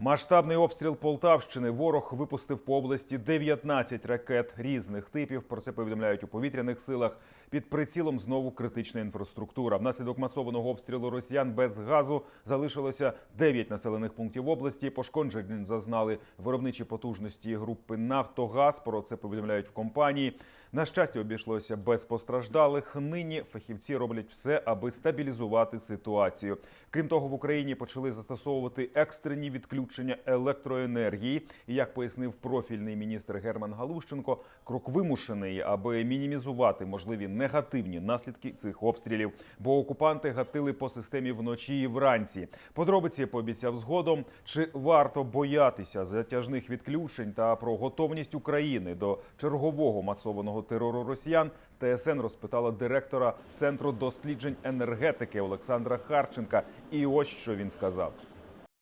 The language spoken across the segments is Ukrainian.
Масштабний обстріл Полтавщини. Ворог випустив по області 19 ракет різних типів. Про це повідомляють у повітряних силах. Під прицілом знову критична інфраструктура. Внаслідок масованого обстрілу росіян без газу залишилося 9 населених пунктів області. Пошкоджень зазнали виробничі потужності групи Нафтогаз. Про це повідомляють в компанії. На щастя, обійшлося без постраждалих. Нині фахівці роблять все, аби стабілізувати ситуацію. Крім того, в Україні почали застосовувати екстрені відключення електроенергії. І як пояснив профільний міністр Герман Галущенко, крок вимушений, аби мінімізувати можливі негативні наслідки цих обстрілів. Бо окупанти гатили по системі вночі і вранці. Подробиці пообіцяв згодом. Чи варто боятися затяжних відключень та про готовність України до чергового масованого терору росіян? ТСН розпитала директора центру досліджень енергетики Олександра Харченка. І ось що він сказав.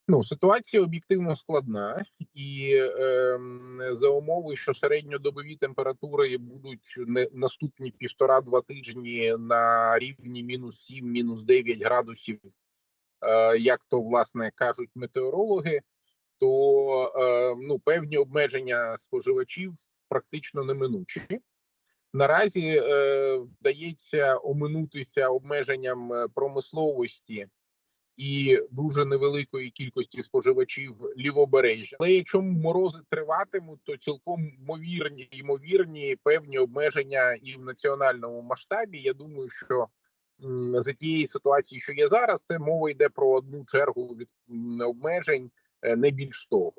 Ну, ситуація об'єктивно складна, і е, за умови, що середньодобові температури будуть не наступні півтора-два тижні на рівні мінус 7, мінус 9 градусів, е, як то власне кажуть метеорологи, то е, ну певні обмеження споживачів практично неминучі. Наразі е, вдається оминутися обмеженням е, промисловості і дуже невеликої кількості споживачів лівобережжя. Але якщо морози триватимуть, то цілком ймовірні ймовірні певні обмеження і в національному масштабі. Я думаю, що за тієї ситуації, що є зараз, це мова йде про одну чергу від обмежень, е, не більш того.